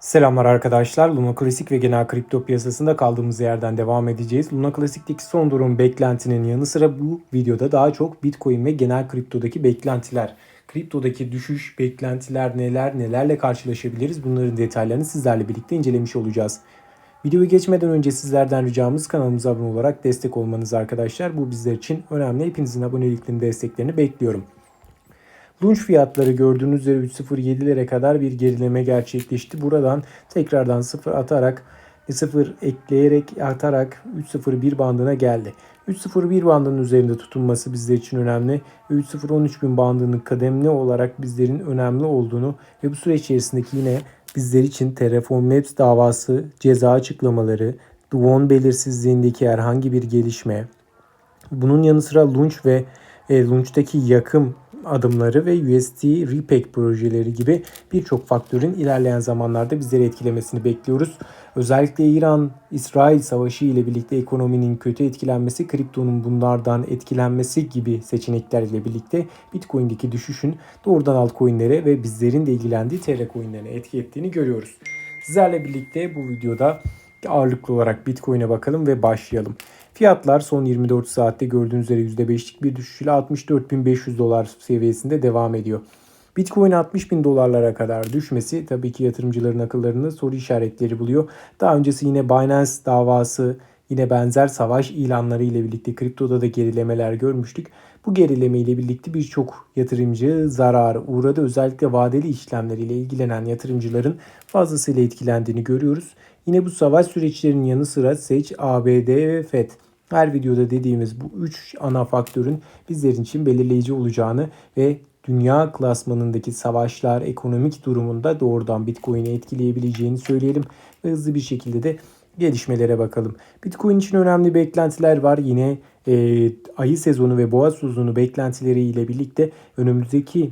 Selamlar arkadaşlar. Luna Klasik ve genel kripto piyasasında kaldığımız yerden devam edeceğiz. Luna Klasik'teki son durum beklentinin yanı sıra bu videoda daha çok Bitcoin ve genel kriptodaki beklentiler, kriptodaki düşüş beklentiler neler, nelerle karşılaşabiliriz bunların detaylarını sizlerle birlikte incelemiş olacağız. Videoyu geçmeden önce sizlerden ricamız kanalımıza abone olarak destek olmanız arkadaşlar. Bu bizler için önemli. Hepinizin aboneliklerini, desteklerini bekliyorum. Lunch fiyatları gördüğünüz üzere 3.07'lere kadar bir gerileme gerçekleşti. Buradan tekrardan 0 atarak 0 ekleyerek artarak 3.01 bandına geldi. 3.01 bandının üzerinde tutunması bizler için önemli. 3.013 bin bandının kademli olarak bizlerin önemli olduğunu ve bu süreç içerisindeki yine bizler için Terraform Maps davası, ceza açıklamaları, Duon belirsizliğindeki herhangi bir gelişme, bunun yanı sıra Launch ve e, Launch'taki yakım adımları ve USD Repack projeleri gibi birçok faktörün ilerleyen zamanlarda bizleri etkilemesini bekliyoruz. Özellikle İran-İsrail savaşı ile birlikte ekonominin kötü etkilenmesi, kriptonun bunlardan etkilenmesi gibi seçenekler ile birlikte Bitcoin'deki düşüşün doğrudan altcoin'lere ve bizlerin de ilgilendiği TL coin'lerine etki ettiğini görüyoruz. Sizlerle birlikte bu videoda ağırlıklı olarak Bitcoin'e bakalım ve başlayalım. Fiyatlar son 24 saatte gördüğünüz üzere %5'lik bir düşüşle 64.500 dolar seviyesinde devam ediyor. Bitcoin 60 bin dolarlara kadar düşmesi tabii ki yatırımcıların akıllarında soru işaretleri buluyor. Daha öncesi yine Binance davası, yine benzer savaş ilanları ile birlikte kriptoda da gerilemeler görmüştük. Bu gerileme ile birlikte birçok yatırımcı zarar uğradı. Özellikle vadeli işlemleriyle ilgilenen yatırımcıların fazlasıyla etkilendiğini görüyoruz. Yine bu savaş süreçlerinin yanı sıra SEC, ABD ve FED her videoda dediğimiz bu üç ana faktörün bizlerin için belirleyici olacağını ve dünya klasmanındaki savaşlar, ekonomik durumunda doğrudan Bitcoin'i etkileyebileceğini söyleyelim ve hızlı bir şekilde de gelişmelere bakalım. Bitcoin için önemli beklentiler var. Yine e, ayı sezonu ve boğa sezonu beklentileri ile birlikte önümüzdeki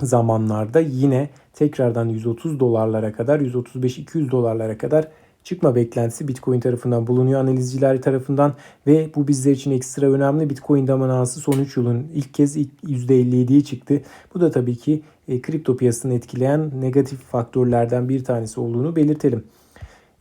zamanlarda yine tekrardan 130 dolarlara kadar 135-200 dolarlara kadar çıkma beklentisi Bitcoin tarafından bulunuyor analizciler tarafından ve bu bizler için ekstra önemli. Bitcoin dominansı son 3 yılın ilk kez %57'ye çıktı. Bu da tabii ki e, kripto piyasasını etkileyen negatif faktörlerden bir tanesi olduğunu belirtelim.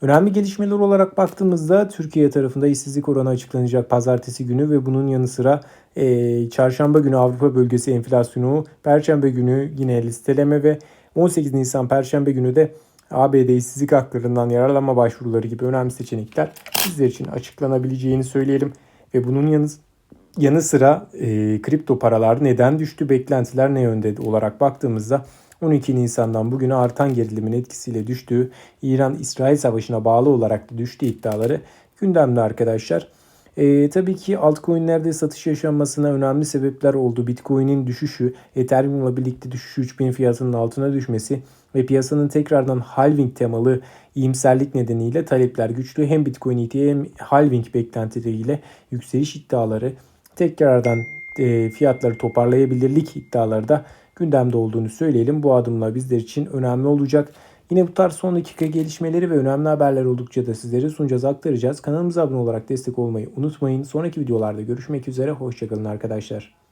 Önemli gelişmeler olarak baktığımızda Türkiye tarafında işsizlik oranı açıklanacak pazartesi günü ve bunun yanı sıra e, çarşamba günü Avrupa bölgesi enflasyonu, perşembe günü yine listeleme ve 18 Nisan perşembe günü de ABD işsizlik haklarından yararlanma başvuruları gibi önemli seçenekler sizler için açıklanabileceğini söyleyelim. Ve bunun yanı, yanı sıra e, kripto paralar neden düştü, beklentiler ne yönde olarak baktığımızda 12 Nisan'dan bugüne artan gerilimin etkisiyle düştüğü İran-İsrail savaşına bağlı olarak da düştüğü iddiaları gündemde arkadaşlar. E, tabii ki altcoin'lerde satış yaşanmasına önemli sebepler oldu. Bitcoin'in düşüşü, Ethereum'la birlikte düşüşü 3000 fiyatının altına düşmesi ve piyasanın tekrardan halving temalı iyimserlik nedeniyle talepler güçlü. Hem Bitcoin ETF hem halving beklentileriyle yükseliş iddiaları tekrardan e, fiyatları toparlayabilirlik iddiaları da gündemde olduğunu söyleyelim. Bu adımlar bizler için önemli olacak. Yine bu tarz son dakika gelişmeleri ve önemli haberler oldukça da sizlere sunacağız, aktaracağız. Kanalımıza abone olarak destek olmayı unutmayın. Sonraki videolarda görüşmek üzere. Hoşçakalın arkadaşlar.